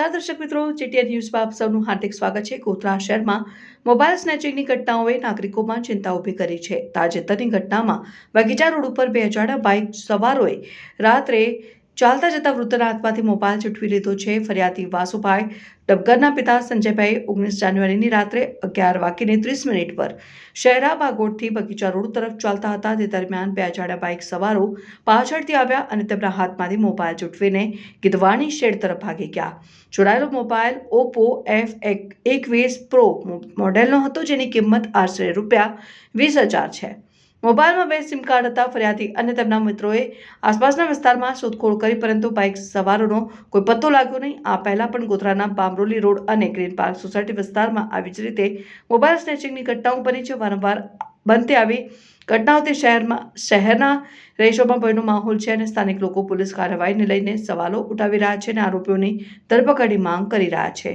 નમસ્કાર, દર્શક મિત્રો. જેટીઆર ન્યૂઝમાં આપ સૌનું હાર્દિક સ્વાગત છે. ગોધરા શહેરમાં મોબાઈલ સ્નેચિંગની ઘટનાઓએ નાગરિકોમાં ચિંતા ઊભી કરી છે. તાજેતરની ઘટનામાં બગીચા રોડ ઉપર બે અજાણ્યા બાઇક સવારોએ રાત્રે ચાલતા જતા વૃદ્ધના હાથમાંથી મોબાઈલ ચૂંટવી લીધો છે. ફરિયાદી વાસુભાઈ ડબગરના પિતા સંજયભાઈ ઓગણીસ જાન્યુઆરીની રાત્રે અગિયાર વાગીને ત્રીસ મિનિટ પર શહેરા બાગોટથી બગીચા રોડ તરફ ચાલતા હતા. તે દરમિયાન બે અજાણ્યા બાઇક સવારો પાછળથી આવ્યા અને તેમના હાથમાંથી મોબાઈલ ચૂંટવીને ગીધવાણી શેડ તરફ ભાગી ગયા. જોડાયેલો મોબાઈલ ઓપ્પો એફ એકવીસ પ્રો મોડેલનો હતો જેની કિંમત આશરે રૂપિયા વીસ હજાર છે. મોબાઈલમાં બે સિમ કાર્ડ હતા ફરિયાદી અને તેમના મિત્રોએ આસપાસના વિસ્તારમાં શોધખોળ કરી, પરંતુ બાઇક સવારોનો કોઈ પત્તો લાગ્યો નહીં. આ પહેલા પણ ગોધરાના બામરોલી રોડ અને ગ્રીન પાર્ક સોસાયટી વિસ્તારમાં આવી જ રીતે મોબાઈલ સ્નેચિંગની ઘટનાઓ બની છે. વારંવાર બનતી આવી ઘટનાઓથી શહેરમાં, શહેરના રહીશોમાં ભયનો માહોલ છે અને સ્થાનિક લોકો પોલીસ કાર્યવાહીને લઈને સવાલો ઉઠાવી રહ્યા છે અને આરોપીઓની ધરપકડની માંગ કરી રહ્યા છે.